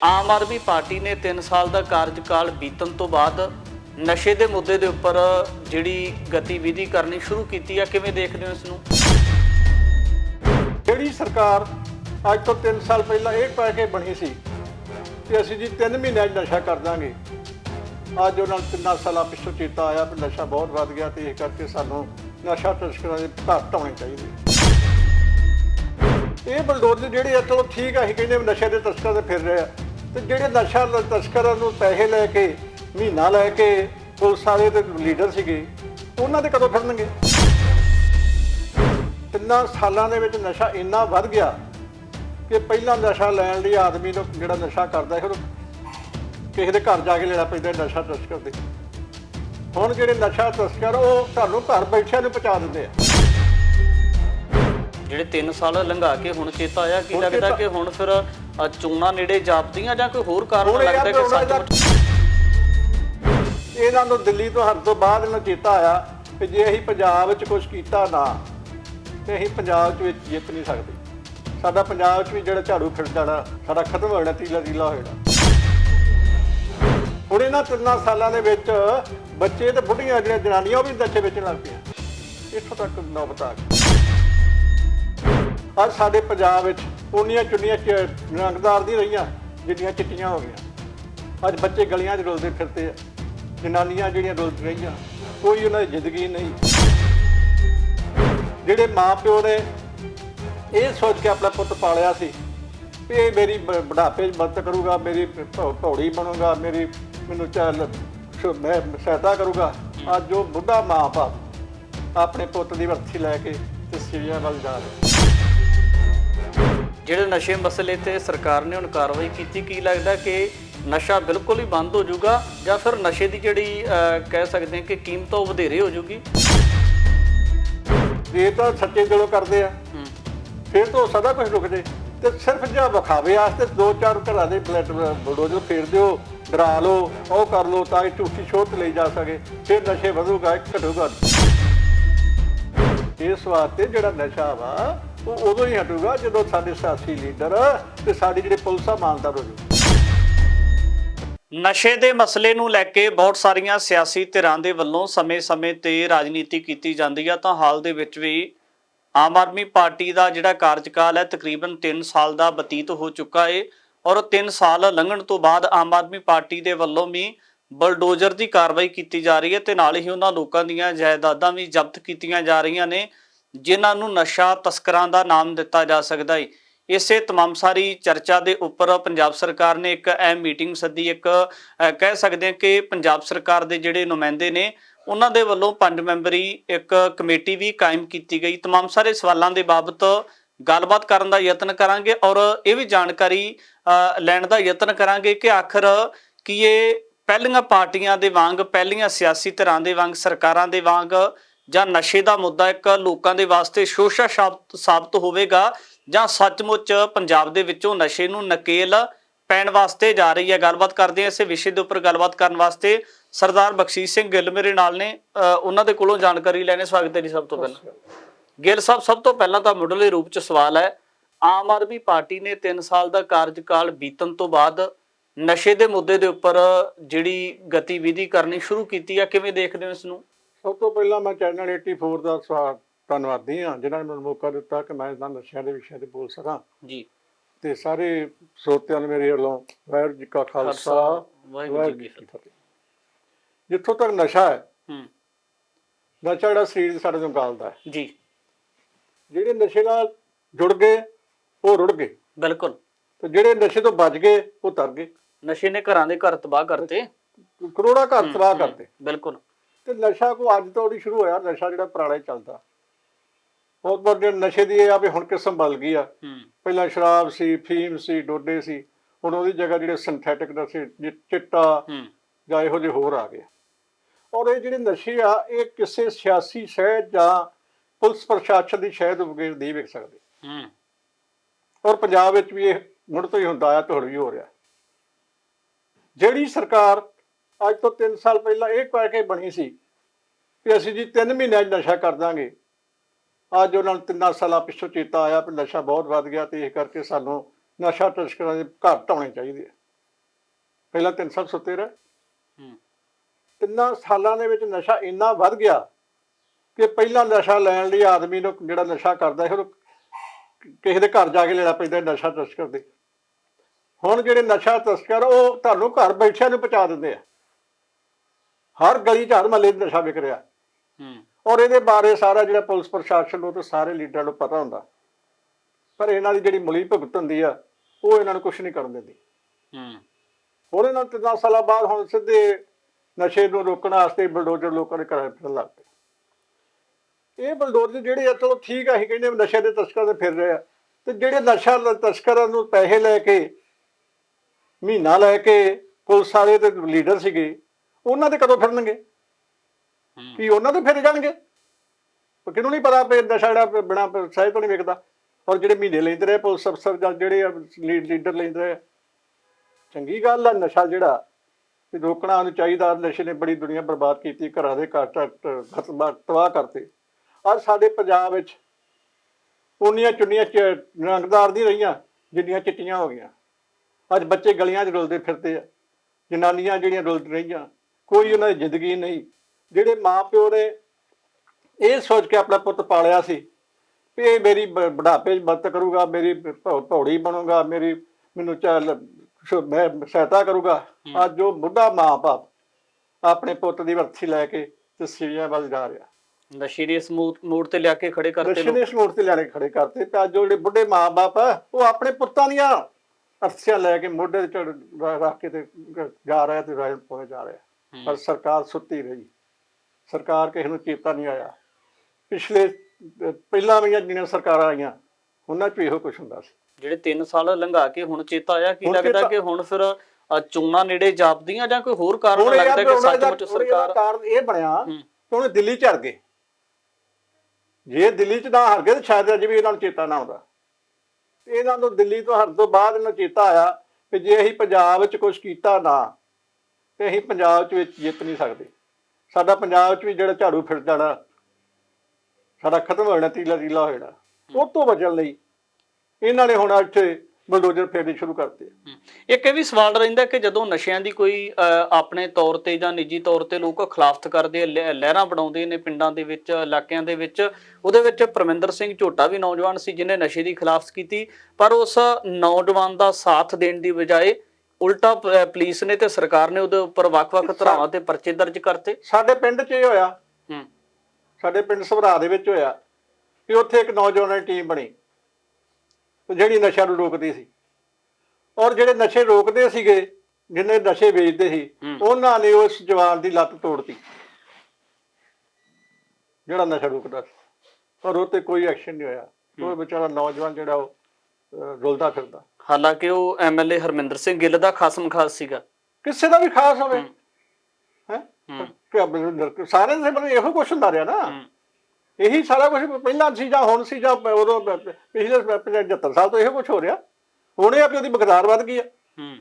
Aam Aadmi party ਨੇ 3 ਸਾਲ ਦਾ ਕਾਰਜਕਾਲ ਬੀਤਣ ਤੋਂ ਬਾਅਦ ਨਸ਼ੇ ਦੇ ਮੁੱਦੇ ਦੇ ਉੱਪਰ ਜਿਹੜੀ ਗਤੀਵਿਧੀ ਕਰਨੀ ਸ਼ੁਰੂ ਕੀਤੀ ਆ, ਕਿਵੇਂ ਦੇਖਦੇ ਹੋ ਇਸ ਨੂੰ? ਜਿਹੜੀ ਸਰਕਾਰ ਅੱਜ ਤੋਂ 3 ਸਾਲ ਪਹਿਲਾਂ ਇਹ ਕਹਿ ਕੇ ਬਣੀ ਸੀ ਕਿ ਅਸੀਂ ਜੀ 3 ਮਹੀਨਿਆਂ 'ਚ ਨਸ਼ਾ ਕਰ ਦਾਂਗੇ। ਅੱਜ ਉਹਨਾਂ ਨੂੰ ਤਿੰਨਾਂ ਸਾਲਾਂ ਪਿੱਛੋਂ ਚੇਤਾ ਆਇਆ ਕਿ ਨਸ਼ਾ ਬਹੁਤ ਵੱਧ ਗਿਆ ਤੇ ਇਹ ਕਰਕੇ ਸਾਨੂੰ ਨਸ਼ਾ ਤਸਕਰਾਂ ਦੇ ਘਰ ਢਾਉਣੇ ਚਾਹੀਦੇ। ਇਹ ਬਲਡੋਜ਼ਰ ਜਿਹੜੇ ਆ, ਚਲੋ ਠੀਕ ਆ, ਅਸੀਂ ਕਹਿੰਦੇ ਵੀ ਨਸ਼ੇ ਦੇ ਤਸਕਰ ਤੇ ਫਿਰ ਰਹੇ ਆ। ਤੇ ਜਿਹੜੇ ਨਸ਼ਾ ਲ- ਤਸਕਰਾਂ ਨੂੰ ਪੈਸੇ ਲੈ ਕੇ ਮਹੀਨਾ ਲੈ ਕੇ ਪੁਲਿਸ ਵਾਲੇ ਤੇ ਲੀਡਰ ਸੀਗੇ ਉਹਨਾਂ ਦੇ ਕਦੋਂ ਫਿਰਨਗੇ? ਤਿੰਨਾਂ ਸਾਲਾਂ ਦੇ ਵਿੱਚ ਨਸ਼ਾ ਇੰਨਾ ਵੱਧ ਗਿਆ ਕਿ ਪਹਿਲਾਂ ਨਸ਼ਾ ਲੈਣ ਲਈ ਆਦਮੀ ਨੂੰ ਜਿਹੜਾ ਨਸ਼ਾ ਕਰਦਾ ਸੀ ਉਹਨੂੰ ਕਿਸੇ ਦੇ ਘਰ ਜਾ ਕੇ ਲੈਣਾ ਪੈਂਦਾ ਨਸ਼ਾ ਤਸਕਰ ਦੇ ਹੁਣ ਜਿਹੜੇ ਨਸ਼ਾ ਤਸਕਰ ਉਹ ਤੁਹਾਨੂੰ ਘਰ ਬੈਠਿਆਂ ਨੂੰ ਪਹੁੰਚਾ ਦਿੰਦੇ ਆ। ਜਿਹੜੇ 3 ਸਾਲ ਲੰਘਾ ਕੇ ਹੁਣ ਚੇਤਾ ਆਇਆ ਕੀ ਹੁਣ ਲੱਗਦਾ ਚੇਤਾ- ਕਿ ਹੁਣ ਫਿਰ ਚੋਣਾਂ ਨੇੜੇ ਜਾਪਦੀਆਂ ਜਾਂ ਕੋਈ ਹੋਰ ਕਾਰਨ ਲੱਗਦਾ ਕਿ ਸੱਚਮੁੱਚ ਇਹਨਾਂ ਨੂੰ ਦਿੱਲੀ ਤੋਂ ਹਟ ਤੋਂ ਬਾਅਦ ਇਹਨਾਂ ਚੇਤਾ ਆਇਆ ਕਿ ਜੇ ਅਸੀਂ ਪੰਜਾਬ ਵਿੱਚ ਕੁਝ ਕੀਤਾ ਨਾ ਤੇ ਅਸੀਂ ਪੰਜਾਬ ਵਿੱਚ ਜਿੱਤ ਨਹੀਂ ਸਕਦੇ। ਸਾਡਾ ਪੰਜਾਬ 'ਚ ਵੀ ਜਿਹੜਾ ਝਾੜੂ ਫਿਰ ਜਾਣਾ ਸਾਡਾ ਖਤਮ ਹੋ ਜਾਣਾ ਤੀਲਾ ਤੀਲਾ ਹੋ ਜਾਣਾ। ਹੁਣ ਇਹਨਾਂ ਤਿੰਨਾਂ ਸਾਲਾਂ ਦੇ ਵਿੱਚ ਬੱਚੇ ਤੇ ਬੁੱਢੀਆਂ ਜਿਹੜੀਆਂ ਜਨਾਨੀਆਂ ਉਹ ਵੀ ਨਸ਼ੇ ਵੇਚਣ ਲੱਗ ਪਈਆਂ। ਇੱਥੋਂ ਤੱਕ ਨੌਬਤ ਆ ਗਈ। ਅੱਜ ਸਾਡੇ ਪੰਜਾਬ ਵਿੱਚ ਉਨੀਆਂ ਚੁੰਨੀਆਂ ਚ ਰੰਗਦਾਰ ਦੀ ਰਹੀਆਂ, ਜਿੰਨੀਆਂ ਚਿੱਟੀਆਂ ਹੋ ਗਈਆਂ। ਅੱਜ ਬੱਚੇ ਗਲੀਆਂ 'ਚ ਰੁਲਦੇ ਫਿਰਦੇ ਆ। ਜਨਾਨੀਆਂ ਜਿਹੜੀਆਂ ਰੁਲ ਰਹੀਆਂ, ਕੋਈ ਉਹਨਾਂ ਦੀ ਜ਼ਿੰਦਗੀ ਨਹੀਂ। ਜਿਹੜੇ ਮਾਪਿਓ ਨੇ ਇਹ ਸੋਚ ਕੇ ਆਪਣਾ ਪੁੱਤ ਪਾਲਿਆ ਸੀ ਵੀ ਇਹ ਮੇਰੀ ਬ- ਬੁਢਾਪੇ 'ਚ ਮਦਦ ਕਰੂਗਾ, ਮੇਰੀ ਭੌ- ਭੌੜੀ ਬਣੂਗਾ, ਮੇਰੀ ਮੈਨੂੰ ਚੱਲ ਸ਼- ਮੈਂ ਸਹਾਇਤਾ ਕਰੂਗਾ। ਅੱਜ ਉਹ ਬੁੱਢਾ ਮਾਂ ਬਾਪ ਆਪਣੇ ਪੁੱਤ ਦੀ ਵਰਤੀ ਲੈ ਕੇ ਤੇ ਸਿਵਿਆਂ ਵੱਲ ਜਾ ਰਿਹਾ। ਜਿਹੜੇ ਨਸ਼ੇ ਮਸਲੇ ਤੇ ਸਰਕਾਰ ਨੇ ਹੁਣ ਕਾਰਵਾਈ ਕੀਤੀ ਕੀ ਲੱਗਦਾ ਕਿ ਨਸ਼ਾ ਬਿਲਕੁਲ ਹੀ ਬੰਦ ਹੋ ਜਾਊਗਾ ਜਾਂ ਫਿਰ ਨਸ਼ੇ ਦੀ ਜਿਹੜੀ ਕਹਿ ਸਕਦੇ ਹਾਂ ਕਿ ਕੀਮਤ ਉਹ ਵਧੇਰੇ ਹੋ ਜਾਊਗੀ? ਜੇ ਤਾਂ ਸੱਚੇ ਦਿਲੋਂ ਕਰਦੇ ਆ। ਫਿਰ ਤਾਂ ਸਦਾ ਕੁਝ ਰੁਕ ਜੇ ਤੇ ਸਿਰਫ ਜਾਂ ਵਿਖਾਵੇ ਵਾਸਤੇ ਦੋ ਚਾਰ ਘਰਾਂ ਦੇ ਬਲੱਡ ਬਲਡੋਜ਼ਰ ਫੇਰ ਦਿਓ ਡਰਾ ਲਓ ਉਹ ਕਰ ਲਓ ਤਾਂ ਕਿ ਝੂਠੀ ਸ਼ੋਧ ਲਈ ਜਾ ਸਕੇ। ਫਿਰ ਨਸ਼ੇ ਵਧੂਗਾ ਘਟੂਗਾ ਇਸ ਵਾਸਤੇ ਜਿਹੜਾ ਨਸ਼ਾ ਵਾ ਉਹ ਉਦੋਂ ਹੀ ਹਟੂਗਾ ਜਦੋਂ ਸਾਡੇ ਸਿਆਸੀ ਲੀਡਰ ਤੇ ਸਾਡੀ ਜਿਹੜੀ ਪੁਲਿਸ ਆ ਇਮਾਨਦਾਰ ਹੋ ਜੂ ਨਸ਼ੇ ਦੇ ਮਸਲੇ ਨੂੰ ਲੈ ਕੇ ਬਹੁਤ ਸਾਰੀਆਂ ਸਿਆਸੀ ਧਿਰਾਂ ਦੇ ਵੱਲੋਂ ਸਮੇਂ-ਸਮੇਂ ਤੇ ਰਾਜਨੀਤੀ ਕੀਤੀ ਜਾਂਦੀ ਆ। ਤਾਂ ਹਾਲ ਦੇ ਵਿੱਚ ਵੀ ਆਮ ਆਦਮੀ ਪਾਰਟੀ ਦਾ ਜਿਹੜਾ ਕਾਰਜਕਾਲ ਹੈ, ਤਕਰੀਬਨ 3 ਸਾਲ ਦਾ ਬਤੀਤ ਹੋ ਚੁੱਕਾ ਏ। ਔਰ 3 ਸਾਲ ਲੰਘਣ ਤੋਂ ਬਾਅਦ ਆਮ ਆਦਮੀ ਪਾਰਟੀ ਦੇ ਵੱਲੋਂ ਵੀ ਬਲਡੋਜ਼ਰ ਦੀ ਕਾਰਵਾਈ ਕੀਤੀ ਜਾ ਰਹੀ ਹੈ ਤੇ ਨਾਲ ਹੀ ਉਹਨਾਂ ਲੋਕਾਂ ਦੀਆਂ ਜਾਇਦਾਦਾਂ ਵੀ ਜ਼ਬਤ ਕੀਤੀਆਂ ਜਾ ਰਹੀਆਂ ਨੇ। ਜਿਨ੍ਹਾਂ ਨੂੰ ਨਸ਼ਾ ਤਸਕਰਾਂ ਦਾ ਨਾਮ ਦਿੱਤਾ ਜਾ ਸਕਦਾ ਹੈ ਇਸੇ तमाम ਸਾਰੀ ਚਰਚਾ ਦੇ ਉੱਪਰ ਪੰਜਾਬ ਸਰਕਾਰ ਨੇ ਇੱਕ ਅਹਿਮ ਮੀਟਿੰਗ ਸੱਦੀ ਇੱਕ ਅਹ, ਕਹਿ ਸਕਦੇ ਹਾਂ ਕਿ ਪੰਜਾਬ ਸਰਕਾਰ ਦੇ ਜਿਹੜੇ ਨੁਮਾਇੰਦੇ ਨੇ ਉਹਨਾਂ ਦੇ ਵੱਲੋਂ ਪੰਜ ਮੈਂਬਰੀ ਇੱਕ ਕਮੇਟੀ ਵੀ ਕਾਇਮ ਕੀਤੀ ਗਈ तमाम ਸਾਰੇ ਸਵਾਲਾਂ ਦੇ ਬਾਬਤ ਗੱਲਬਾਤ ਕਰਨ ਦਾ ਯਤਨ ਕਰਾਂਗੇ ਔਰ ਇਹ ਵੀ ਜਾਣਕਾਰੀ ਅਹ, ਲੈਣ ਦਾ ਯਤਨ ਕਰਾਂਗੇ ਕਿ ਆਖਰ ਕੀ ਇਹ ਪਹਿਲੀਆਂ ਪਾਰਟੀਆਂ ਦੇ ਵਾਂਗ ਪਹਿਲੀਆਂ ਸਿਆਸੀ ਧਿਰਾਂ ਦੇ ਵਾਂਗ ਸਰਕਾਰਾਂ ਦੇ ਵਾਂਗ ਜਾਂ ਨਸ਼ੇ ਦਾ ਮੁੱਦਾ ਇੱਕ ਲੋਕਾਂ ਦੇ ਵਾਸਤੇ ਸ਼ੋਸ਼ਾ ਸਾਬਤ ਸਾਬਤ ਹੋਵੇਗਾ ਜਾਂ ਸੱਚਮੁੱਚ ਪੰਜਾਬ ਦੇ ਵਿੱਚੋਂ ਨਸ਼ੇ ਨੂੰ ਨਕੇਲ ਪੈਣ ਵਾਸਤੇ ਜਾ ਰਹੀ ਹੈ? ਗੱਲਬਾਤ ਕਰਦੇ ਹਾਂ ਇਸੇ ਵਿਸ਼ੇ ਦੇ ਉੱਪਰ ਗੱਲਬਾਤ ਕਰਨ ਵਾਸਤੇ। ਸਰਦਾਰ ਬਖਸ਼ੀਸ਼ ਸਿੰਘ ਗਿੱਲ ਮੇਰੇ ਨਾਲ ਨੇ। ਉਹਨਾਂ ਦੇ ਕੋਲੋਂ ਜਾਣਕਾਰੀ ਲੈਣੇ। ਸਵਾਗਤ ਹੈ ਜੀ ਸਭ ਤੋਂ ਪਹਿਲਾਂ। ਗਿੱਲ ਸਾਹਿਬ ਸਭ ਤੋਂ ਪਹਿਲਾਂ ਤਾਂ ਮੁੱਢਲੇ ਰੂਪ ਚ ਸਵਾਲ ਹੈ। ਆਮ ਆਦਮੀ ਪਾਰਟੀ ਨੇ 3 ਸਾਲ ਦਾ ਕਾਰਜਕਾਲ ਬੀਤਣ ਤੋਂ ਬਾਅਦ ਨਸ਼ੇ ਦੇ ਮੁੱਦੇ ਦੇ ਉੱਪਰ ਜਿਹੜੀ ਗਤੀਵਿਧੀ ਕਰਨੀ ਸ਼ੁਰੂ ਕੀਤੀ ਆ ਕਿਵੇਂ ਦੇਖਦੇ ਹੋ ਇਸ ਨੂੰ? ਸਭ ਤੋਂ ਪਹਿਲਾਂ ਮੈਂ ਚੈਨਲ 84 ਦਾ ਸਵਾ- ਧੰਨਵਾਦੀ ਹਾਂ ਜਿਨ੍ਹਾਂ ਨੇ ਮੈਨੂੰ ਮੌਕਾ ਦਿੱਤਾ ਕਿ ਮੈਂ ਇਹਨਾਂ ਨਸ਼ਿਆਂ ਦੇ ਵਿਸ਼ੇ ਤੇ ਬੋਲ ਸਕਾਂ। ਜੀ। ਤੇ ਸਾਰੇ ਸਰੋਤਿਆਂ ਨੂੰ ਮੇਰੇ ਵੱਲੋਂ ਵਾਹਿਗੁਰੂ ਜੀ ਕਾ ਖਾਲਸਾ ਵਾਹਿਗੁਰੂ ਜੀ ਕੀ ਫਤਿਹ। ਜਿੱਥੋਂ ਤੱਕ ਨਸ਼ਾ ਹੈ ਹੂੰ। ਨਸ਼ਾ ਜਿਹੜਾ ਸਰੀਰ ਸਾਡੇ ਨੂੰ ਗਾਲਦਾ ਹੈ। ਜੀ। ਜਿਹੜੇ ਨਸ਼ੇ ਨਾਲ ਜੁੜ ਗਏ ਉਹ ਰੁੜ ਗਏ। ਬਿਲਕੁਲ। ਤੇ ਜਿਹੜੇ ਨਸ਼ੇ ਤੋਂ ਬਚ ਗਏ ਉਹ ਤਰ ਗਏ। ਨਸ਼ੇ ਨੇ ਘਰਾਂ ਦੇ ਘਰ ਤਬਾਹ ਕਰਤੇ। ਕਰੋੜਾ ਘਰ ਤਬਾਹ ਕਰਤੇ। ਬਿਲਕੁਲ। ਤੇ ਨਸ਼ਾ ਕੋ ਅੱਜ ਤੋਂ ਹੀ ਸ਼ੁਰੂ ਹੋਇਆ ਨਸ਼ਾ ਜਿਹੜਾ ਪੁਰਾਣਾ ਹੀ ਚੱਲਦਾ। ਬਹੁਤ ਬਹੁਤ ਜਿਹੜੇ ਨਸ਼ੇ ਦੀ ਇਹ ਆ ਵੀ ਹੁਣ ਕਿਸਮ ਬਦਲ ਗਈ ਆ। ਪਹਿਲਾਂ ਸ਼ਰਾਬ ਸੀ ਫੀਮ ਸੀ ਡੋਡੇ ਸੀ ਹੁਣ ਉਹਦੀ ਜਗ੍ਹਾ ਜਿਹੜੇ ਸਿੰਥੈਟਿਕ ਨਸ਼ੇ ਜਿ- ਚਿੱਟਾ ਜਾਂ ਇਹੋ ਜਿਹੇ ਹੋਰ ਆ ਗਏ। ਔਰ ਇਹ ਜਿਹੜੇ ਨਸ਼ੇ ਆ ਇਹ ਕਿਸੇ ਸਿਆਸੀ ਸ਼ਹਿਦ ਜਾਂ ਪੁਲਿਸ ਪ੍ਰਸ਼ਾਸਨ ਦੀ ਸ਼ਹਿਦ ਵਗੈਰ ਨਹੀਂ ਵਿਕ ਸਕਦੇ। ਹੂੰ। ਔਰ ਪੰਜਾਬ ਵਿੱਚ ਵੀ ਇਹ ਮੁੜ ਤੋਂ ਹੀ ਹੁੰਦਾ ਆ ਤੇ ਹੁਣ ਵੀ ਹੋ ਰਿਹਾ। ਜਿਹੜੀ ਸਰਕਾਰ ਅੱਜ ਤੋਂ 3 ਸਾਲ ਪਹਿਲਾਂ ਇਹ ਕਹਿ ਕੇ ਬਣੀ ਸੀ ਕਿ ਅਸੀਂ ਜੀ 3 ਮਹੀਨਿਆਂ 'ਚ ਨਸ਼ਾ ਕਰ ਦਾਂਗੇ। ਅੱਜ ਉਹਨਾਂ ਨੂੰ ਤਿੰਨਾਂ ਸਾਲਾਂ ਪਿੱਛੋਂ ਚੇਤਾ ਆਇਆ ਕਿ ਨਸ਼ਾ ਬਹੁਤ ਵੱਧ ਗਿਆ ਤੇ ਇਹ ਕਰਕੇ ਸਾਨੂੰ ਨਸ਼ਾ ਤਸਕਰਾਂ ਦੇ ਘਰ ਢਾਉਣੇ ਚਾਹੀਦੇ ਆ। ਪਹਿਲਾਂ 317 ਹੂੰ। ਤਿੰਨਾਂ ਸਾਲਾਂ ਦੇ ਵਿੱਚ ਨਸ਼ਾ ਇੰਨਾ ਵੱਧ ਗਿਆ ਕਿ ਪਹਿਲਾਂ ਨਸ਼ਾ ਲੈਣ ਲਈ ਆਦਮੀ ਨੂੰ ਜਿਹੜਾ ਨਸ਼ਾ ਕਰਦਾ ਹੈ ਉਹਨੂੰ ਕਿਸੇ ਦੇ ਘਰ ਜਾ ਕੇ ਲੈਣਾ ਪੈਂਦਾ ਨਸ਼ਾ ਤਸਕਰ ਦੇ। ਹੁਣ ਜਿਹੜੇ ਨਸ਼ਾ ਤਸਕਰ ਉਹ ਤੁਹਾਨੂੰ ਘਰ ਬੈਠਿਆਂ ਨੂੰ ਪਹੁੰਚਾ ਦਿੰਦੇ ਆ। ਹਰ ਗਲੀ ਚ ਹਰ ਮਹੱਲੇ 'ਚ ਨਸ਼ਾ ਵਿਕ ਰਿਹਾ। ਹੂੰ। ਔਰ ਇਹਦੇ ਬਾਰੇ ਸਾਰਾ ਜਿਹੜਾ ਪੁਲਿਸ ਪ੍ਰਸ਼ਾਸਨ ਨੂੰ ਤੇ ਸਾਰੇ ਲੀਡਰਾਂ ਨੂੰ ਪਤਾ ਹੁੰਦਾ। ਪਰ ਇਹਨਾਂ ਦੀ ਜਿਹੜੀ ਮੁਲੀ ਭੁਗਤ ਹੁੰਦੀ ਆ ਉਹ ਇਹਨਾਂ ਨੂੰ ਕੁਝ ਨਹੀਂ ਕਰਨ ਦਿੰਦੀ। ਹੂੰ। ਹੁਣ ਇਹਨਾਂ ਨੂੰ ਤਿੰਨਾਂ ਸਾਲਾਂ ਬਾਅਦ ਹੁਣ ਸਿੱਧੇ ਨਸ਼ੇ ਨੂੰ ਰੋਕਣ ਵਾਸਤੇ ਬਲਡੋਜ਼ਰ ਲੋਕਾਂ ਦੇ ਘਰਾਂ ਫਿਰਨ ਲੱਗ ਪਏ। ਇਹ ਬਲਡੋਜ਼ਰ ਜਿਹੜੇ ਆ ਚਲੋ ਠੀਕ ਆ ਅਸੀਂ ਕਹਿੰਦੇ ਨਸ਼ੇ ਦੇ ਤਸਕਰ ਤੇ ਫਿਰ ਰਹੇ ਆ। ਤੇ ਜਿਹੜੇ ਨਸ਼ਾ ਤਸਕਰਾਂ ਨੂੰ ਪੈਸੇ ਲੈ ਕੇ ਮਹੀਨਾ ਲੈ ਕੇ ਪੁਲਿਸ ਵਾਲੇ ਤੇ ਲੀਡਰ ਸੀਗੇ ਉਹਨਾਂ ਤੇ ਕਦੋਂ ਫਿਰਨਗੇ? ਕੀ ਉਹਨਾਂ ਤੇ ਫਿਰ ਜਾਣਗੇ? ਉਹ ਕਿਹਨੂੰ ਨਹੀਂ ਪਤਾ ਵੀ ਨਸ਼ਾ ਜਿਹੜਾ ਬਿਨਾ ਸਹਿ ਤੋਂ ਨਹੀਂ ਵਿਕਦਾ? ਔਰ ਜਿਹੜੇ ਮਹੀਨੇ ਲੈਂਦੇ ਰਹੇ ਪੁਲਿਸ ਅਫਸਰ ਜਾਂ ਜਿਹੜੇ ਆ ਲੀ- ਲੀਡਰ ਲੈਂਦੇ ਰਹੇ। ਚੰਗੀ ਗੱਲ ਆ ਨਸ਼ਾ ਜਿਹੜਾ ਵੀ ਰੋਕਣਾ ਉਹਨੂੰ ਚਾਹੀਦਾ। ਨਸ਼ੇ ਨੇ ਬੜੀ ਦੁਨੀਆ ਬਰਬਾਦ ਕੀਤੀ ਘਰਾਂ ਦੇ ਘਰ ਖਤਮ ਤਬਾਹ ਕਰਤੇ। ਅੱਜ ਸਾਡੇ ਪੰਜਾਬ ਵਿੱਚ ਉਨੀਆਂ ਚੁੰਨੀਆਂ ਚ ਰੰਗਦਾਰ ਨਹੀਂ ਰਹੀਆਂ ਜਿੰਨੀਆਂ ਚਿੱਟੀਆਂ ਹੋ ਗਈਆਂ। ਅੱਜ ਬੱਚੇ ਗਲੀਆਂ 'ਚ ਰੁਲਦੇ ਫਿਰਦੇ ਆ। ਜਨਾਨੀਆਂ ਜਿਹੜੀਆਂ ਰੁਲ ਰਹੀਆਂ। ਕੋਈ ਉਹਨਾਂ ਦੀ ਜ਼ਿੰਦਗੀ ਨਹੀਂ। ਜਿਹੜੇ ਮਾਪਿਓ ਨੇ ਇਹ ਸੋਚ ਕੇ ਆਪਣਾ ਪੁੱਤ ਪਾਲਿਆ ਸੀ ਵੀ ਇਹ ਮੇਰੀ ਬੁਢਾਪੇ 'ਚ ਮਦਦ ਕਰੂਗਾ ਮੇਰੀ ਭੌੜੀ ਬਣੂਗਾ ਮੇਰੀ ਮੈਨੂੰ ਚੱਲ ਮੈਂ ਸਹਾਇਤਾ ਕਰੂਗਾ। ਅੱਜ ਉਹ ਬੁੱਢਾ ਮਾਂ-ਬਾਪ ਆਪਣੇ ਪੁੱਤ ਦੀ ਵਰਥੀ ਲੈ ਕੇ ਤੇ ਸਿਵਿਆਂ ਵੱਲ ਜਾ ਰਿਹਾ। ਨਸ਼ੇ ਦੇ ਇਸ ਮੂਡ ਮੂਡ ਤੇ ਲਿਆ ਕੇ ਖੜੇ ਕਰਤੇ ਇਸ ਮੋੜ ਤੇ ਲਿਆਣੇ ਖੜੇ ਕਰਤੇ ਤੇ ਅੱਜ ਜਿਹੜੇ ਬੁੱਢੇ ਮਾਂ-ਬਾਪ ਆ ਉਹ ਆਪਣੇ ਪੁੱਤਾਂ ਦੀਆਂ ਅਰਥੀਆਂ ਲੈ ਕੇ ਮੋਢੇ ਤੇ ਰੱਖ ਕੇ ਤੇ ਜਾ ਰਿਹਾ ਤੇ ਰਾਇਲ ਪਹੁੰਚ ਜਾ ਰਿਹਾ। ਪਰ ਸਰਕਾਰ ਸੁੱਤੀ ਰਹੀ। ਸਰਕਾਰ ਕਿਸੇ ਨੂੰ ਚੇਤਾ ਨਹੀਂ ਆਇਆ। ਪਿਛਲੇ ਪਹਿਲਾਂ ਵੀ ਜਿਹੜੀਆਂ ਸਰਕਾਰਾਂ ਆਈਆਂ ਉਹਨਾਂ 'ਚ ਵੀ ਇਹੋ ਕੁਝ ਹੁੰਦਾ ਸੀ। ਜਿਹੜੇ 3 ਸਾਲ ਲੰਘਾ ਕੇ ਹੁਣ ਚੇਤਾ ਆਇਆ ਕੀ ਲੱਗਦਾ ਕਿ ਹੁਣ ਫਿਰ ਚੋਣਾਂ ਨੇੜੇ ਜਾਪਦੀਆਂ ਜਾਂ ਕੋਈ ਹੋਰ ਕਾਰਨ ਲੱਗਦਾ ਕਿ ਸੱਚਮੁੱਚ ਸਰਕਾਰ ਕਾਰਨ ਇਹ ਬਣਿਆ। ਕਿ ਉਹਨੇ ਦਿੱਲੀ ਚ ਹਰ ਗਏ। ਜੇ ਦਿੱਲੀ ਚ ਨਾ ਹਰ ਗਏ ਤਾਂ ਸ਼ਾਇਦ ਅਜੇ ਵੀ ਇਹਨਾਂ ਨੂੰ ਚੇਤਾ ਨਾ ਆਉਂਦਾ। ਇਹਨਾਂ ਨੂੰ ਦਿੱਲੀ ਤੋਂ ਹਰ ਤੋਂ ਬਾਅਦ ਇਹਨਾਂ ਨੂੰ ਚੇਤਾ ਆਇਆ ਕਿ ਜੇ ਅਸੀਂ ਪੰਜਾਬ ਵਿੱਚ ਕੁਝ ਕੀਤਾ ਨਾ ਤੇ ਅਸੀਂ ਪੰਜਾਬ ਚ ਵਿੱਚ ਜਿੱਤ ਨਹੀਂ ਸਕਦੇ। ਸਾਡਾ ਪੰਜਾਬ ਚ ਵੀ ਜਿਹੜਾ ਝਾੜੂ ਫਿਰ ਜਾਣਾ ਸਾਡਾ ਖਤਮ ਹੋ ਜਾਣਾ ਤੀਲਾ ਤੀਲਾ ਹੋ ਜਾਣਾ। ਉਹ ਤੋਂ ਬਚਣ ਲਈ ਇਹਨਾਂ ਨੇ ਹੁਣ ਇੱਥੇ ਬਲਡੋਜ਼ਰ ਫੇਰਨੇ ਸ਼ੁਰੂ ਕਰਤੇ ਇੱਕ ਇਹ ਵੀ ਸਵਾਲ ਰਹਿੰਦਾ ਕਿ ਜਦੋਂ ਨਸ਼ਿਆਂ ਦੀ ਕੋਈ ਅ, ਆਪਣੇ ਤੌਰ ਤੇ ਜਾਂ ਨਿੱਜੀ ਤੌਰ ਤੇ ਲੋਕ ਖਿਲਾਫਤ ਕਰਦੇ ਲਹਿ- ਲਹਿਰਾਂ ਬਣਾਉਂਦੇ ਨੇ ਪਿੰਡਾਂ ਦੇ ਵਿੱਚ ਇਲਾਕਿਆਂ ਦੇ ਵਿੱਚ ਉਹਦੇ ਵਿੱਚ ਪਰਮਿੰਦਰ ਸਿੰਘ ਝੋਟਾ ਵੀ ਨੌਜਵਾਨ ਸੀ ਜਿਹਨੇ ਨਸ਼ੇ ਦੀ ਖਿਲਾਫਤ ਕੀਤੀ ਪਰ ਉਸ ਨੌਜਵਾਨ ਦਾ ਸਾਥ ਦੇਣ ਦੀ ਬਜਾਏ ਉਲਟਾ ਪੁਲਿਸ ਨੇ ਤੇ ਸਰਕਾਰ ਨੇ ਉਹਦੇ ਉੱਪਰ ਵੱਖ-ਵੱਖ ਧਾਰਾਵਾਂ ਤੇ ਪਰਚੇ ਦਰਜ ਕਰਤੇ। ਸਾਡੇ ਪਿੰਡ 'ਚ ਇਹ ਹੋਇਆ। ਹੂੰ। ਸਾਡੇ ਪਿੰਡ ਸਭਰਾ ਦੇ ਵਿੱਚ ਹੋਇਆ ਕਿ ਉੱਥੇ ਇੱਕ ਨੌਜਵਾਨਾਂ ਦੀ ਟੀਮ ਬਣੀ ਜਿਹੜੀ ਨਸ਼ਾ ਨੂੰ ਰੋਕਦੀ ਸੀ। ਔਰ ਜਿਹੜੇ ਨਸ਼ੇ ਰੋਕਦੇ ਸੀਗੇ ਜਿੰਨੇ ਨਸ਼ੇ ਵੇਚਦੇ ਸੀ। ਉਹਨਾਂ ਨੇ ਉਸ ਜਵਾਨ ਦੀ ਲੱਤ ਤੋੜਤੀ। ਜਿਹੜਾ ਨਸ਼ਾ ਰੋਕਦਾ ਸੀ। ਪਰ ਉਹ ਤੇ ਕੋਈ ਐਕਸ਼ਨ ਨਹੀਂ ਹੋਇਆ। ਉਹ ਵਿਚਾਰਾ ਨੌਜਵਾਨ ਜਿਹੜਾ ਉਹ ਰੁਲਦਾ ਫਿਰਦਾ। ਹਾਲਾਂਕਿ ਉਹ ਐਮਐਲਏ ਹਰਮਿੰਦਰ ਸਿੰਘ ਗਿੱਲ ਦਾ ਖਾਸਮ ਖਾਸ ਸੀਗਾ। ਕਿਸੇ ਦਾ ਵੀ ਖਾਸ ਹੋਵੇ। ਹੈ। ਸਾਰੇ ਦੇ ਮਤਲਬ ਇਹੋ ਕੁਛ ਹੁੰਦਾ ਰਿਹਾ ਨਾ। ਇਹੀ ਸਾਰਾ ਕੁਝ ਪਹਿਲਾਂ ਸੀ ਜਾਂ ਹੁਣ ਸੀ ਜਾਂ ਉਦੋਂ ਪਿਛਲੇ 75 ਸਾਲ ਤੋਂ ਇਹੋ ਕੁਝ ਹੋ ਰਿਹਾ। ਹੁਣ ਇਹ ਆ ਵੀ ਉਹਦੀ ਮਕਦਾਰ ਵੱਧ ਗਈ ਆ। ਹੂੰ।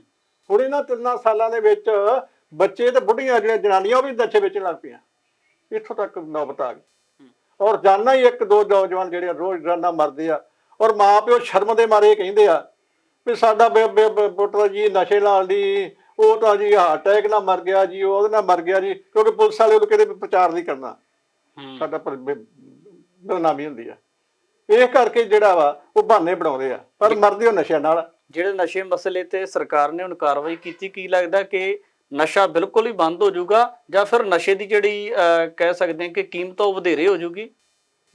ਹੁਣ ਇਹਨਾਂ ਤਿੰਨਾਂ ਸਾਲਾਂ ਦੇ ਵਿੱਚ ਬੱਚੇ ਤੇ ਬੁੱਢੀਆਂ ਜਿਹੜੀਆਂ ਜਨਾਨੀਆਂ ਉਹ ਵੀ ਨਸ਼ੇ ਵੇਚਣ ਲੱਗ ਪਈਆਂ। ਇੱਥੋਂ ਤੱਕ ਨੌਬਤ ਆ ਗਈ। ਔਰ ਜਾਨਾ ਹੀ ਇੱਕ ਦੋ ਨੌਜਵਾਨ ਜਿਹੜੇ ਰੋਜ਼ ਰੋਜ਼ਾਨਾ ਮਰਦੇ ਆ। ਔਰ ਮਾਪਿਓ ਸ਼ਰਮ ਦੇ ਮਾਰੇ ਕਹਿੰਦੇ ਆ ਵੀ ਸਾਡਾ ਪੁੱਤਰ ਜੀ ਨਸ਼ੇ ਨਾਲ ਦੀ ਉਹ ਤਾਂ ਜੀ ਹਾਰਟ ਅਟੈਕ ਨਾਲ ਮਰ ਗਿਆ ਜੀ ਉਹਦੇ ਨਾਲ ਮਰ ਗਿਆ ਜੀ ਕਿਉਂਕਿ ਪੁਲਿਸ ਵਾਲੇ ਉਹਨੂੰ ਕਿਤੇ ਵੀ ਪ੍ਰਚਾਰ ਨਹੀਂ ਕਰਨਾ। ਸਾਡਾ ਬਦਨਾਮੀ ਹੁੰਦੀ ਆ। ਇਹ ਕਰਕੇ ਜਿਹੜਾ ਵਾ ਉਹ ਬਹਾਨੇ ਬਣਾਉਂਦੇ ਆ ਪਰ ਮਰਦੇ ਉਹ ਨਸ਼ਿਆਂ ਨਾਲ। ਜਿਹੜੇ ਨਸ਼ੇ ਮਸਲੇ ਤੇ ਸਰਕਾਰ ਨੇ ਹੁਣ ਕਾਰਵਾਈ ਕੀਤੀ ਕੀ ਲੱਗਦਾ ਕਿ ਨਸ਼ਾ ਬਿਲਕੁਲ ਹੀ ਬੰਦ ਹੋ ਜਾਊਗਾ ਜਾਂ ਫਿਰ ਨਸ਼ੇ ਦੀ ਜਿਹੜੀ ਕਹਿ ਸਕਦੇ ਹਾਂ ਕਿ ਕੀਮਤ ਉਹ ਵਧੇਰੇ ਹੋ ਜਾਊਗੀ?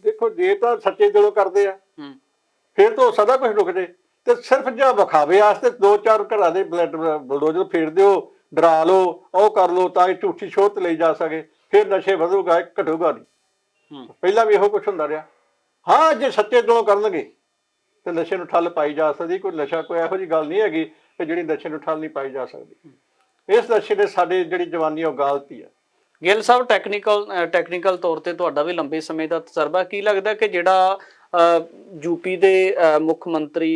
ਦੇਖੋ ਜੇ ਤਾਂ ਸੱਚੇ ਦਿਲੋਂ ਕਰਦੇ ਆ ਫਿਰ ਤਾਂ ਸਦਾ ਕੁਝ ਰੁਕ ਜੇ ਤੇ ਸਿਰਫ ਜਾਂ ਵਿਖਾਵੇ ਵਾਸਤੇ ਦੋ ਚਾਰ ਘਰਾਂ ਦੇ ਬਲੱਡ ਬਲਡੋਜ਼ਰ ਫੇਰ ਦਿਓ ਡਰਾ ਲਓ ਉਹ ਕਰ ਲਓ ਤਾਂ ਕਿ ਝੂਠੀ ਸ਼ੋਹਤ ਲਈ ਜਾ ਸਕੇ ਫਿਰ ਨਸ਼ੇ ਵਧੂਗਾ ਘਟੂਗਾ ਨਹੀਂ। ਹੂੰ। ਪਹਿਲਾਂ ਵੀ ਇਹੋ ਕੁਝ ਹੁੰਦਾ ਰਿਹਾ। ਹਾਂ ਜੇ ਸੱਚੇ ਦਿਲੋਂ ਕਰਨਗੇ ਤੇ ਨਸ਼ੇ ਨੂੰ ਠੱਲ ਪਾਈ ਜਾ ਸਕਦੀ ਕੋਈ ਨਸ਼ਾ ਕੋਈ ਇਹੋ ਜੀ ਗੱਲ ਨਹੀਂ ਹੈਗੀ ਕਿ ਜਿਹੜੀ ਨਸ਼ੇ ਨੂੰ ਠੱਲ ਨਹੀਂ ਪਾਈ ਜਾ ਸਕਦੀ। ਇਸ ਨਸ਼ੇ ਨੇ ਸਾਡੇ ਜਿਹੜੀ ਜਵਾਨੀ ਉਹ ਗਾਲਤੀ ਆ। ਗਿੱਲ ਸਾਹਿਬ ਟੈਕਨੀਕਲ ਟੈਕਨੀਕਲ ਤੌਰ ਤੇ ਤੁਹਾਡਾ ਵੀ ਲੰਬੇ ਸਮੇਂ ਦਾ ਤਜਰਬਾ ਕੀ ਲੱਗਦਾ ਕਿ ਜਿਹੜਾ ਯੂਪੀ ਦੇ ਮੁੱਖ ਮੰਤਰੀ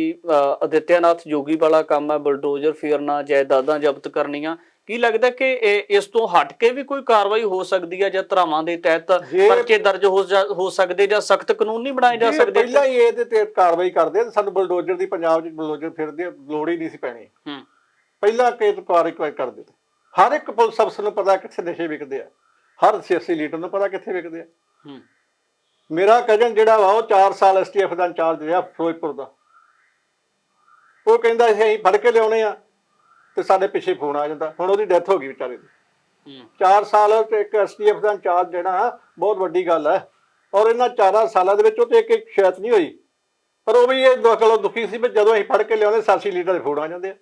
ਅਦਿੱਤਿਆਨਾਥ ਜੋਗੀ ਵਾਲਾ ਕੰਮ ਹੈ ਬਲਡੋਜ਼ਰ ਫੇਰਨਾ ਜਾਇਦਾਦਾਂ ਜ਼ਬਤ ਕਰਨੀਆਂ। ਕੀ ਲੱਗਦਾ ਕਿ ਇਸ ਤੋਂ ਹਟ ਕੇ ਵੀ ਕੋਈ ਕਾਰਵਾਈ ਹੋ ਸਕਦੀ ਹੈ ਜਾਂ ਧਰਾਵਾਂ ਦੇ ਤਹਿਤ ਪਰਚੇ ਦਰਜ ਹੋ ਸਕਦੇ ਜਾਂ ਸਖਤ ਕਾਨੂੰਨ ਨਹੀਂ ਬਣਾਏ ਜਾ ਸਕਦੇ? ਪਹਿਲਾਂ ਹੀ ਇਹਦੇ ਤੇ ਕਾਰਵਾਈ ਕਰਦੇ ਤਾਂ ਸਾਨੂੰ ਬਲਡੋਜ਼ਰ ਦੀ ਪੰਜਾਬ 'ਚ ਬਲਡੋਜ਼ਰ ਫਿਰਦੇ ਲੋੜ ਹੀ ਨਹੀਂ ਸੀ ਪੈਣੀ। ਹੂੰ। ਪਹਿਲਾਂ ਕੇਸ ਕੁਆਰੀ ਕਰ ਦਿੱਤੇ ਹਰ ਇੱਕ ਪੁਲਿਸ ਅਫਸਰ ਨੂੰ ਪਤਾ ਕਿੱਥੇ ਨਸ਼ੇ ਵਿਕਦੇ ਆ। ਹਰ ਸਿਆਸੀ ਲੀਡਰ ਨੂੰ ਪਤਾ ਕਿੱਥੇ ਵਿਕਦੇ ਆ। ਹੂੰ। ਮੇਰਾ ਕਜ਼ਨ ਜਿਹੜਾ ਵਾ ਉਹ 4 ਸਾਲ ਐਸਟੀਐਫ ਦਾ ਇੰਚਾਰਜ ਰਿਹਾ ਫਿਰੋਜ਼ਪੁਰ ਦਾ। ਉਹ ਕਹਿੰਦਾ ਸੀ ਅਸੀਂ ਫੜ ਕੇ ਲਿਆਉਣੇ ਆ। ਤੇ ਸਾਡੇ ਪਿੱਛੇ ਫੋਨ ਆ ਜਾਂਦਾ। ਹੁਣ ਉਹਦੀ ਡੈਥ ਹੋ ਗਈ ਵਿਚਾਰੇ ਦੀ। ਹੂੰ। 4 ਸਾਲ ਤੇ ਇੱਕ ਐਸਟੀਐਫ ਦਾ ਇੰਚਾਰਜ ਜਿਹੜਾ ਬਹੁਤ ਵੱਡੀ ਗੱਲ ਹੈ। ਔਰ ਇਹਨਾਂ 4 ਸਾਲਾਂ ਦੇ ਵਿੱਚ ਉਹ ਤੇ ਇੱਕ ਇੱਕ ਸ਼ਿਕਾਇਤ ਨਹੀਂ ਹੋਈ। ਪਰ ਉਹ ਵੀ ਇਹ ਦੁੱਖ ਲੋ ਦੁਖੀ ਸੀ ਵੀ ਜਦੋਂ ਅਸੀਂ ਫੜ ਕੇ ਲਿਆਉਂਦੇ ਸਾਸੀ ਲੀਡਰ ਦੇ ਫੋਨ ਆ ਜਾਂਦੇ ਆ।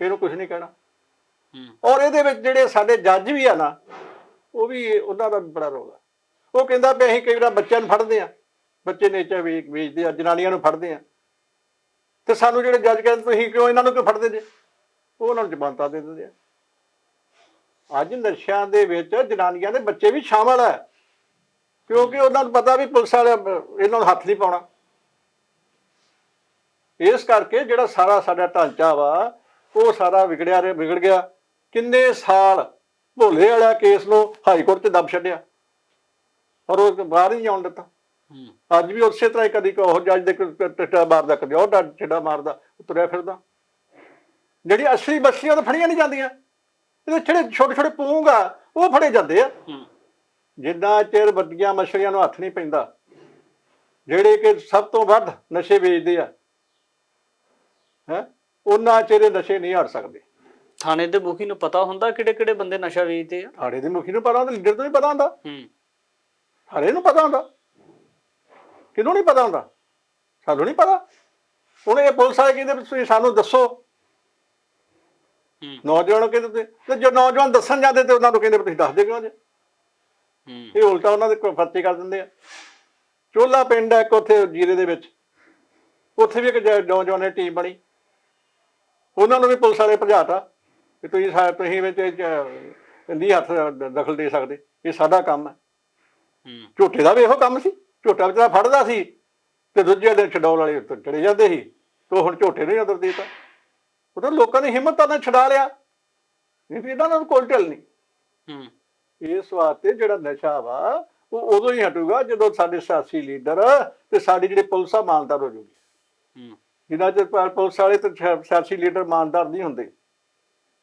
ਇਹਨੂੰ ਕੁਝ ਨਹੀਂ ਕਹਿਣਾ। ਹੂੰ। ਔਰ ਇਹਦੇ ਵਿੱਚ ਜਿਹੜੇ ਸਾਡੇ ਜੱਜ ਵੀ ਆ ਨਾ ਉਹ ਵੀ ਉਹਨਾਂ ਦਾ ਬੜਾ ਰੋਲ। ਆ ਉਹ ਕਹਿੰਦਾ ਵੀ ਅਸੀਂ ਕਈ ਵਾਰ ਬੱਚਿਆਂ ਨੂੰ ਫੜਦੇ ਆ ਬੱਚੇ ਨੇਚਾ ਵੇਚ ਵੇਚਦੇ ਆ, ਜਨਾਨੀਆਂ ਨੂੰ ਫੜਦੇ ਆ। ਤੇ ਸਾਨੂੰ ਜਿਹੜੇ ਜੱਜ ਕਹਿੰਦੇ, ਤੁਸੀਂ ਕਿਉਂ ਇਹਨਾਂ ਨੂੰ ਕਿਉਂ ਫੜਦੇ ਜੇ? ਉਹ ਉਹਨਾਂ ਨੂੰ ਜ਼ਮਾਨਤਾਂ ਦੇ ਦਿੰਦੇ ਆ। ਅੱਜ ਨਸ਼ਿਆਂ ਦੇ ਵਿੱਚ ਜਨਾਨੀਆਂ ਦੇ ਬੱਚੇ ਵੀ ਸ਼ਾਮਲ ਆ। ਕਿਉਂਕਿ ਉਹਨਾਂ ਨੂੰ ਪਤਾ ਵੀ ਪੁਲਿਸ ਵਾਲੇ ਇਹਨਾਂ ਨੂੰ ਹੱਥ ਨਹੀਂ ਪਾਉਣਾ। ਇਸ ਕਰਕੇ ਜਿਹੜਾ ਸਾਰਾ ਸਾਡਾ ਢਾਂਚਾ ਵਾ, ਉਹ ਸਾਰਾ ਵਿਗੜਿਆ ਰਿਹਾ, ਵਿਗੜ ਗਿਆ। ਕਿੰਨੇ ਸਾਲ ਭੋਲੇ ਵਾਲਾ ਕੇਸ ਨੂੰ ਹਾਈ ਕੋਰਟ 'ਚ ਦਬ ਛੱਡਿਆ। ਪਰ ਉਹ ਬਾਹਰ ਹੀ ਆਉਣ ਦਿੱਤਾ। ਅੱਜ ਵੀ ਉਸੇ ਤਰ੍ਹਾਂ ਹੀ ਕਦੀ ਕੋ ਉਹ ਜੱਜ ਦੇ ਟੱਟਾ ਮਾਰਦਾ ਕਦੇ ਉਹ ਡੱਡ ਛੱਡਾ ਮਾਰਦਾ ਉਹ ਤੁਰਿਆ ਫਿਰਦਾ। ਜਿਹੜੀ ਅਸਲੀ ਮੱਛੀਆਂ ਤਾਂ ਫੜੀਆਂ ਨਹੀਂ ਜਾਂਦੀਆਂ। ਇਹਦੇ ਜਿਹੜੇ ਛੋਟੇ ਛੋਟੇ ਪੂੰਗ ਆ ਉਹ ਫੜੇ ਜਾਂਦੇ ਆ। ਜਿੰਨਾ ਚਿਰ ਵੱਡੀਆਂ ਮਛਲੀਆਂ ਨੂੰ ਹੱਥ ਨਹੀਂ ਪੈਂਦਾ ਜਿਹੜੇ ਕਿ ਸਭ ਤੋਂ ਵੱਧ ਨਸ਼ੇ ਵੇਚਦੇ ਆ ਹੈ ਉਹਨਾਂ ਚਿਰ ਇਹ ਨਸ਼ੇ ਨਹੀਂ ਹਟ ਸਕਦੇ। ਥਾਣੇ ਦੇ ਮੁਖੀ ਨੂੰ ਪਤਾ ਹੁੰਦਾ ਕਿਹੜੇ ਕਿਹੜੇ ਬੰਦੇ ਨਸ਼ਾ ਵੇਚਦੇ ਆ? ਥਾਣੇ ਦੇ ਮੁਖੀ ਨੂੰ ਪਤਾ ਹੁੰਦਾ ਲੀਡਰ ਤੋਂ ਨਹੀਂ ਪਤਾ ਹੁੰਦਾ। ਹੂੰ। ਹਰੇ ਨੂੰ ਪਤਾ ਹੁੰਦਾ। ਕਿਹਨੂੰ ਨਹੀਂ ਪਤਾ ਹੁੰਦਾ? ਸਾਨੂੰ ਨਹੀਂ ਪਤਾ। ਹੁਣ ਇਹ ਪੁਲਿਸ ਵਾਲੇ ਕਹਿੰਦੇ ਤੁਸੀਂ ਸਾਨੂੰ ਦੱਸੋ। ਹੂੰ। ਨੌਜਵਾਨ ਕਹਿੰਦੇ ਤੇ- ਜੋ ਨੌਜਵਾਨ ਦੱਸਣ ਜਾਂਦੇ ਤੇ ਉਹਨਾਂ ਨੂੰ ਕਹਿੰਦੇ ਤੁਸੀਂ ਦੱਸ ਦੇ ਕਿਉਂ ਜੇ। ਹੂੰ। ਇਹ ਉਲਟਾ ਉਹਨਾਂ ਦੇ ਕੋਈ ਫਰਤੀ ਕਰ ਦਿੰਦੇ ਆ। ਚੋਲਾ ਪਿੰਡ ਹੈ ਇੱਕ ਉੱਥੇ ਜੀਰੇ ਦੇ ਵਿੱਚ। ਉੱਥੇ ਵੀ ਇੱਕ ਨੌਜਵਾਨ ਦੀ ਟੀਮ ਬਣੀ। ਉਹਨਾਂ ਨੂੰ ਵੀ ਪੁਲਿਸ ਵਾਲੇ ਭਜਾਤਾ ਕਿ ਤੁਸੀਂ ਤੁਸੀਂ ਵਿੱਚ ਨਹੀਂ ਹੱਥ ਦਖਲ ਦੇ ਸਕਦੇ। ਇਹ ਸਾਡਾ ਕੰਮ ਹੂੰ। ਝੋਟੇ ਦਾ ਵੀ ਇਹੋ ਕੰਮ ਸੀ ਝੋਟਾ ਵਿਚਾਰਾ ਫੜਦਾ ਸੀ ਤੇ ਦੂਜੇ ਦਿਨ ਛਡਾਉਣ ਵਾਲੇ ਉੱਤੇ ਚੜੇ ਜਾਂਦੇ ਸੀ ਤੇ ਹੁਣ ਝੋਟੇ ਨੂੰ ਅੰਦਰ ਦੇਤਾ। ਉਹ ਤਾਂ ਲੋਕਾਂ ਨੇ ਹਿੰਮਤ ਨਾਲ ਛਡਾ ਲਿਆ। ਨਹੀਂ ਵੀ ਇਹਨਾਂ ਨੂੰ ਕੋਈ ਢਿੱਲ ਨਹੀਂ। ਹੂੰ। ਇਸ ਵਾਸਤੇ ਜਿਹੜਾ ਨਸ਼ਾ ਵਾ ਉਹ ਉਦੋਂ ਹੀ ਹਟੂਗਾ ਜਦੋਂ ਸਾਡੇ ਸਿਆਸੀ ਲੀਡਰ ਤੇ ਸਾਡੀ ਜਿਹੜੇ ਪੁਲਿਸ ਆ ਇਮਾਨਦਾਰ ਹੋ ਜੂਗੀ। ਹੂੰ। ਜਿੰਨਾ ਚਿਰ ਪੁਲਿਸ ਵਾਲੇ ਤੇ ਸਿਆ- ਸਿਆਸੀ ਲੀਡਰ ਇਮਾਨਦਾਰ ਨਹੀਂ ਹੁੰਦੇ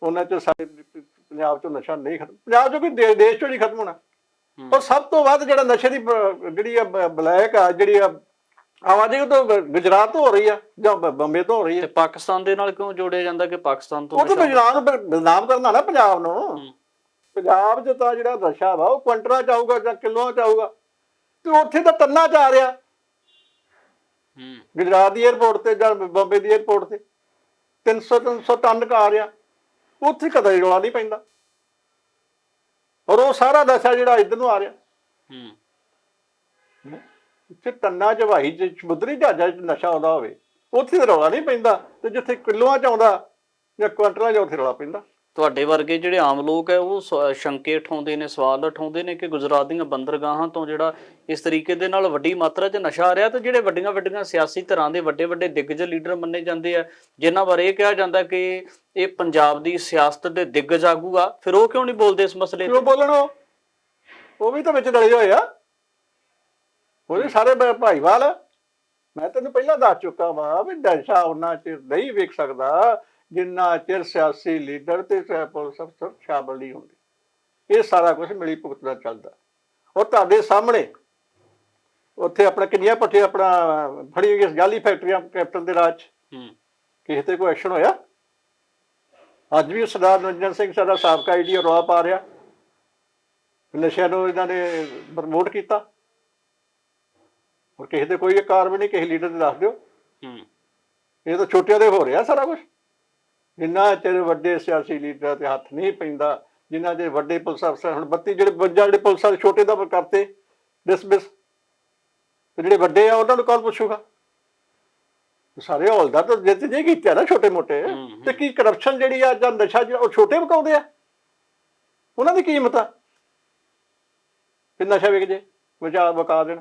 ਉਹਨਾਂ ਚ ਸਾਡੇ ਪੰਜਾਬ ਚੋਂ ਨਸ਼ਾ ਨਹੀਂ ਖਤਮ ਪੰਜਾਬ ਚੋਂ ਵੀ ਦੇਸ਼ ਚੋਂ ਨਹੀਂ ਖਤਮ ਹੋਣਾ। ਔਰ ਸਭ ਤੋਂ ਵੱਧ ਜਿਹੜਾ ਨਸ਼ੇ ਦੀ ਬ- ਜਿਹੜੀ ਆ ਬ- ਬਲੈਕ ਆ ਜਿਹੜੀ ਆ ਆਵਾਜ਼ ਉਹ ਤਾਂ ਗੁਜਰਾਤ ਤੋਂ ਹੋ ਰਹੀ ਆ ਜਾਂ ਬ- ਬੰਬੇ ਤੋਂ ਹੋ ਰਹੀ ਤੇ ਆ ਪਾਕਿਸਤਾਨ ਦੇ ਨਾਲ ਕਿਉਂ ਜੋੜਿਆ ਜਾਂਦਾ ਕਿ ਪਾਕਿਸਤਾਨ ਤੋਂ ਉਹ ਤਾਂ ਨਸ਼ਾ- ਗੁਜਰਾਤ ਨੂੰ ਬ- ਬਦਨਾਮ ਕਰਨਾ ਨਾ ਪੰਜਾਬ ਨੂੰ। ਹੂੰ। ਪੰਜਾਬ 'ਚ ਤਾਂ ਜਿਹੜਾ ਨਸ਼ਾ ਵਾ ਉਹ ਕੁਇੰਟਲਾਂ 'ਚ ਆਊਗਾ ਜਾਂ ਕਿਲੋਆਂ 'ਚ ਆਊਗਾ। ਤੇ ਉੱਥੇ ਤਾਂ ਟੰਨਾਂ 'ਚ ਆ ਰਿਹਾ। ਹੂੰ। ਗੁਜਰਾਤ ਦੀ 에ਅਰਪੋਰਟ ਤੇ ਜਾਂ ਬੰਬੇ ਦੀ 에ਅਰਪੋਰਟ ਤੇ 300 300 ਟਨ ਕਾ ਆ ਰਿਹਾ। ਉੱਥੇ ਕਦੇ ਰੌਲਾ ਨਹੀਂ ਪੈਂਦਾ। ਔਰ ਉਹ ਸਾਰਾ ਨਸ਼ਾ ਜਿਹੜਾ ਇੱਧਰ ਨੂੰ ਆ ਰਿਹਾ। ਹੂੰ। ਇੱਥੇ ਟੰਨਾਂ 'ਚ ਵਾਹੀ 'ਚ ਸਮੁੰਦਰੀ ਜਹਾਜ਼ਾਂ 'ਚ ਨਸ਼ਾ ਆਉਂਦਾ ਹੋਵੇ ਉੱਥੇ ਰੌਲਾ ਨਹੀਂ ਪੈਂਦਾ ਤੇ ਜਿੱਥੇ ਕਿਲੋਆਂ 'ਚ ਆਉਂਦਾ ਜਾਂ ਕੁਇੰਟਲਾਂ 'ਚ ਉੱਥੇ ਰੌਲਾ ਪੈਂਦਾ। ਤੁਹਾਡੇ ਵਰਗੇ ਜਿਹੜੇ ਆਮ ਲੋਕ ਹੈ ਉਹ ਸ਼ੰਕੇ ਉਠਾਉਂਦੇ ਨੇ ਸਵਾਲ ਉਠਾਉਂਦੇ ਨੇ ਕਿ ਗੁਜਰਾਤ ਦੀਆਂ ਬੰਦਰਗਾਹਾਂ ਤੋਂ ਜਿਹੜਾ ਇਸ ਤਰੀਕੇ ਦੇ ਨਾਲ ਵੱਡੀ ਮਾਤਰਾ 'ਚ ਨਸ਼ਾ ਆ ਰਿਹਾ ਤੇ ਜਿਹੜੇ ਵੱਡੀਆਂ ਵੱਡੀਆਂ ਸਿਆਸੀ ਧਿਰਾਂ ਦੇ ਵੱਡੇ ਵੱਡੇ ਦਿੱਗਜ ਲੀਡਰ ਮੰਨੇ ਜਾਂਦੇ ਆ ਜਿਨ੍ਹਾਂ ਬਾਰੇ ਇਹ ਕਿਹਾ ਜਾਂਦਾ ਕਿ ਇਹ ਪੰਜਾਬ ਦੀ ਸਿਆਸਤ ਦੇ ਦਿੱਗਜ ਆਗੂ ਆ ਫਿਰ ਉਹ ਕਿਉਂ ਨਹੀਂ ਬੋਲਦੇ ਇਸ ਮਸਲੇ ਕਿਉਂ ਤੇ? ਬੋਲਣ ਉਹ? ਵੀ ਤਾਂ ਵਿੱਚ ਡਲੇ ਹੋਏ ਆ। ਉਹਦੇ ਸਾਰੇ ਭਾਈਵਾਲ। ਮੈਂ ਤੈਨੂੰ ਪਹਿਲਾਂ ਦੱਸ ਚੁੱਕਾ ਵਾਂ ਵੀ ਨਸ਼ਾ ਉਹਨਾਂ ਚਿਰ ਨਹੀਂ ਵਿਕ ਸਕਦਾ। ਜਿੰਨਾ ਚਿਰ ਸਿਆਸੀ ਲੀਡਰ ਤੇ ਪੁਲਿਸ ਅਫਸਰ ਸ਼ਾਮਲ ਨਹੀਂ ਹੁੰਦੇ। ਇਹ ਸਾਰਾ ਕੁਝ ਮਿਲੀ ਭੁਗਤ ਦਾ ਚੱਲਦਾ। ਉਹ ਤੁਹਾਡੇ ਸਾਹਮਣੇ ਉੱਥੇ ਆਪਣਾ ਕਿੰਨੀਆਂ ਪੱਠੇ ਆਪਣਾ ਫੜੀ ਗਈ ਜਾਲੀ ਫੈਕਟਰੀਆਂ ਕੈਪਟਨ ਦੇ ਰਾਜ। ਕਿਸੇ ਤੇ ਕੋਈ ਐਕਸ਼ਨ ਹੋਇਆ? ਅੱਜ ਵੀ ਸਰਦਾਰ ਨਰਿੰਦਰ ਸਿੰਘ ਸਾਡਾ ਸਾਬਕਾ ਆਈਡੀ ਰੌਲਾ ਪਾ ਰਿਹਾ। ਨਸ਼ਿਆਂ ਨੂੰ ਇਹਨਾਂ ਨੇ ਪ੍ਰਮੋਟ ਕੀਤਾ। ਔਰ ਕਿਸੇ ਤੇ ਕੋਈ ਕਾਰਵਾਈ ਨਹੀਂ ਕਿਸੇ ਲੀਡਰ ਤੇ ਦੱਸ ਦਿਓ। ਹੂੰ। ਇਹ ਤਾਂ ਛੋਟਿਆਂ ਦੇ ਹੋ ਰਿਹਾ ਸਾਰਾ ਕੁਝ ਜਿੰਨਾ ਚਿਰ ਵੱਡੇ ਸਿਆਸੀ ਲੀਡਰਾਂ ਤੇ ਹੱਥ ਨਹੀਂ ਪੈਂਦਾ ਜਿੰਨਾ ਚਿਰ ਵੱਡੇ ਪੁਲਿਸ ਅਫਸਰ ਹੁਣ 32 ਜਿਹੜੇ ਵੱਜਾ ਜਿਹੜੇ ਪੁਲਿਸ ਵਾਲੇ ਛੋਟੇ ਦਾ ਕਰਤੇ ਡਿਸਮਿਸ ਤੇ ਜਿਹੜੇ ਵੱਡੇ ਆ ਉਹਨਾਂ ਨੂੰ ਕੌਣ ਪੁੱਛੂਗਾ? ਸਾਰੇ ਹੌਲਦਾਰ ਤਾਂ ਜਿੱਤ ਜੇ ਕੀਤੇ ਨਾ ਛੋਟੇ ਮੋਟੇ। ਤੇ ਕੀ ਕਰਪਸ਼ਨ ਜਿਹੜੀ ਆ ਜਾਂ ਨਸ਼ਾ ਜਿਹੜਾ ਉਹ ਛੋਟੇ ਵਿਕਾਉਂਦੇ ਆ? ਉਹਨਾਂ ਦੀ ਕੀਮਤ ਆ? ਕਿ ਨਸ਼ਾ ਵਿਕ ਜੇ ਵਜਾ ਵਕਾ ਦੇਣ।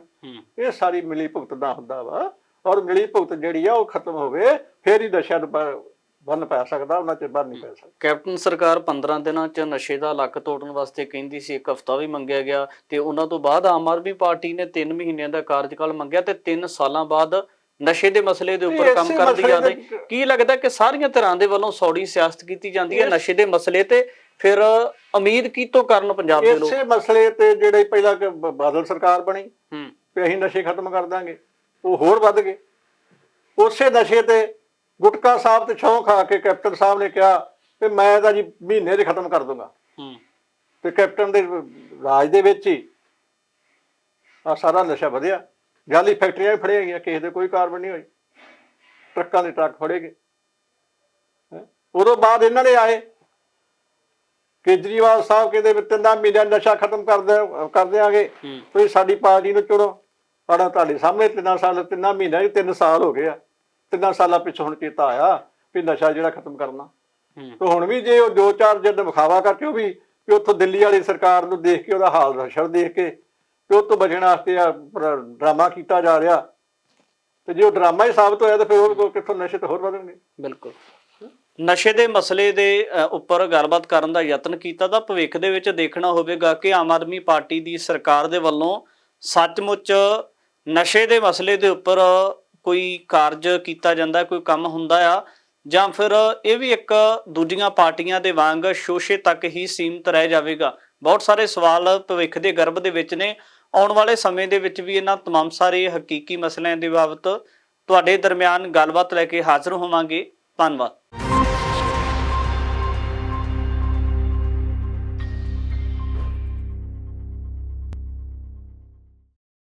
ਇਹ ਸਾਰੀ ਮਿਲੀ ਭੁਗਤ ਦਾ ਹੁੰਦਾ ਵਾ। ਔਰ ਮਿਲੀ ਭੁਗਤ ਜਿਹੜੀ ਆ ਉਹ ਖਤਮ ਹੋਵੇ ਫੇਰ ਹੀ ਨਸ਼ਾ ਨੂੰ ਬੰਨ ਪੈ ਸਕਦਾ ਉਹਨਾਂ ਚ ਬੰਨ ਨਹੀਂ ਪੈ ਸਕਦਾ। ਕੈਪਟਨ ਸਰਕਾਰ 15 ਦਿਨਾਂ 'ਚ ਨਸ਼ੇ ਦਾ ਲੱਕ ਤੋੜਨ ਵਾਸਤੇ ਕਹਿੰਦੀ ਸੀ ਇੱਕ ਹਫਤਾ ਵੀ ਮੰਗਿਆ ਗਿਆ ਤੇ ਉਹਨਾਂ ਤੋਂ ਬਾਅਦ ਆਮ ਆਦਮੀ ਪਾਰਟੀ ਨੇ 3 ਮਹੀਨਿਆਂ ਦਾ ਕਾਰਜਕਾਲ ਮੰਗਿਆ ਤੇ 3 ਸਾਲਾਂ ਬਾਅਦ ਨਸ਼ੇ ਦੇ ਮਸਲੇ ਦੇ ਉੱਪਰ ਕੰਮ ਕਰਦੀਆਂ ਮਸਲੇ ਨੇ ਕੀ ਲੱਗਦਾ ਕਿ ਸਾਰੀਆਂ ਤਰ੍ਹਾਂ ਦੇ ਵੱਲੋਂ ਸੌੜੀ ਸਿਆਸਤ ਕੀਤੀ ਜਾਂਦੀ ਹੈ ਨਸ਼ੇ ਦੇ ਮਸਲੇ ਤੇ? ਫਿਰ ਉਮੀਦ ਕੀਤੋਂ ਕਰਨ ਪੰਜਾਬ ਦੇ ਲੋਕ? ਇਸੇ ਮਸਲੇ ਤੇ ਜਿਹੜੇ ਪਹਿਲਾਂ ਕਿ ਬਾਦਲ ਸਰਕਾਰ ਬਣੀ ਹੂੰ। ਵੀ ਅਸੀਂ ਨਸ਼ੇ ਖਤਮ ਕਰ ਦਾਂਗੇ ਉਹ ਹੋਰ ਵੱਧ ਗਏ। ਉਸੇ ਨਸ਼ੇ ਤੇ ਗੁਟਕਾ ਸਾਹਿਬ ਤੇ ਛੋਂ ਖਾ ਕੇ ਕੈਪਟਨ ਸਾਹਿਬ ਨੇ ਕਿਹਾ ਕਿ ਮੈਂ ਤਾਂ ਜੀ ਮਹੀਨੇ 'ਚ ਖਤਮ ਕਰ ਦੂੰਗਾ। ਹੂੰ। ਤੇ ਕੈਪਟਨ ਦੇ ਰਾਜ ਦੇ ਵਿੱਚ ਹੀ ਆ ਸਾਰਾ ਨਸ਼ਾ ਵਧਿਆ। ਜਾਲੀ ਫੈਕਟਰੀਆਂ ਵੀ ਫੜੀਆਂ ਗਈਆਂ ਕਿਸੇ ਦੇ ਕੋਈ ਕਾਰਵਾਈ ਨਹੀਂ ਹੋਈ। ਟਰੱਕਾਂ ਦੇ ਟਰੱਕ ਫੜੇ ਗਏ। ਉਦੋਂ ਬਾਅਦ ਇਹਨਾਂ ਨੇ ਆਏ। ਕੇਜਰੀਵਾਲ ਸਾਹਿਬ ਕਹਿੰਦੇ ਵੀ ਤਿੰਨਾਂ ਮਹੀਨਿਆਂ ਨਸ਼ਾ ਖਤਮ ਕਰ ਦੇ ਕਰ ਦਿਆਂਗੇ। ਹੂੰ। ਤੁਸੀਂ ਸਾਡੀ ਪਾਰਟੀ ਨੂੰ ਚੁਣੋ। ਸਾਡਾ ਤੁਹਾਡੇ ਸਾਹਮਣੇ ਤਿੰਨਾਂ ਸਾਲ ਤਿੰਨਾਂ ਮਹੀਨਿਆਂ ਤਿੰਨ ਸਾਲ ਹੋ ਗਏ ਆ। ਤਿੰਨਾਂ ਸਾਲਾਂ ਪਿੱਛੋਂ ਹੁਣ ਚੇਤਾ ਆਇਆ ਵੀ ਨਸ਼ਾ ਜਿਹੜਾ ਖਤਮ ਕਰਨਾ। ਤੇ ਹੁਣ ਵੀ ਜੇ ਉਹ ਦੋ ਚਾਰ ਜਨ ਵਿਖਾਵਾ ਕਰਕੇ ਉਹ ਵੀ ਕਿ ਉੱਥੋਂ ਦਿੱਲੀ ਵਾਲੀ ਸਰਕਾਰ ਨੂੰ ਦੇਖ ਕੇ ਉਹਦਾ ਹਾਲ ਰਸ਼ਰ ਦੇਖ ਕੇ ਤੇ ਉਹ ਤੋਂ ਬਚਣ ਵਾਸਤੇ ਆ ਡਰਾਮਾ ਕੀਤਾ ਜਾ ਰਿਹਾ। ਤੇ ਜੇ ਉਹ ਡਰਾਮਾ ਹੀ ਸਾਬਤ ਹੋਇਆ ਤਾਂ ਫਿਰ ਉਹ ਕਿੱਥੋਂ ਨਸ਼ੇ ਤੇ ਹੋਰ ਵਧਣਗੇ? ਬਿਲਕੁਲ। ਨਸ਼ੇ ਦੇ ਮਸਲੇ ਦੇ ਉੱਪਰ ਗੱਲਬਾਤ ਕਰਨ ਦਾ ਯਤਨ ਕੀਤਾ ਤਾਂ ਭਵਿੱਖ ਦੇ ਵਿੱਚ ਦੇਖਣਾ ਹੋਵੇਗਾ ਕਿ ਆਮ ਆਦਮੀ ਪਾਰਟੀ ਦੀ ਸਰਕਾਰ ਦੇ ਵੱਲੋਂ ਸੱਚਮੁੱਚ ਨਸ਼ੇ ਦੇ ਮਸਲੇ ਦੇ ਉੱਪਰ ਕੋਈ ਕਾਰਜ ਕੀਤਾ ਜਾਂਦਾ ਕੋਈ ਕੰਮ ਹੁੰਦਾ ਆ ਜਾਂ ਫਿਰ ਇਹ ਵੀ ਇੱਕ ਦੂਜੀਆਂ ਪਾਰਟੀਆਂ ਦੇ ਵਾਂਗ ਸ਼ੋਸ਼ੇ ਤੱਕ ਹੀ ਸੀਮਤ ਰਹਿ ਜਾਵੇਗਾ ਬਹੁਤ ਸਾਰੇ ਸਵਾਲ ਭਵਿੱਖ ਦੇ ਗਰਭ ਦੇ ਵਿੱਚ ਨੇ ਆਉਣ ਵਾਲੇ ਸਮੇਂ ਦੇ ਵਿੱਚ ਵੀ ਇਹਨਾਂ तमाम ਸਾਰੇ ਹਕੀਕੀ ਮਸਲਿਆਂ ਦੇ ਬਾਬਤ ਤੁਹਾਡੇ ਦਰਮਿਆਨ ਗੱਲਬਾਤ ਲੈ ਕੇ ਹਾਜ਼ਰ ਹੋਵਾਂਗੇ ਧੰਨਵਾਦ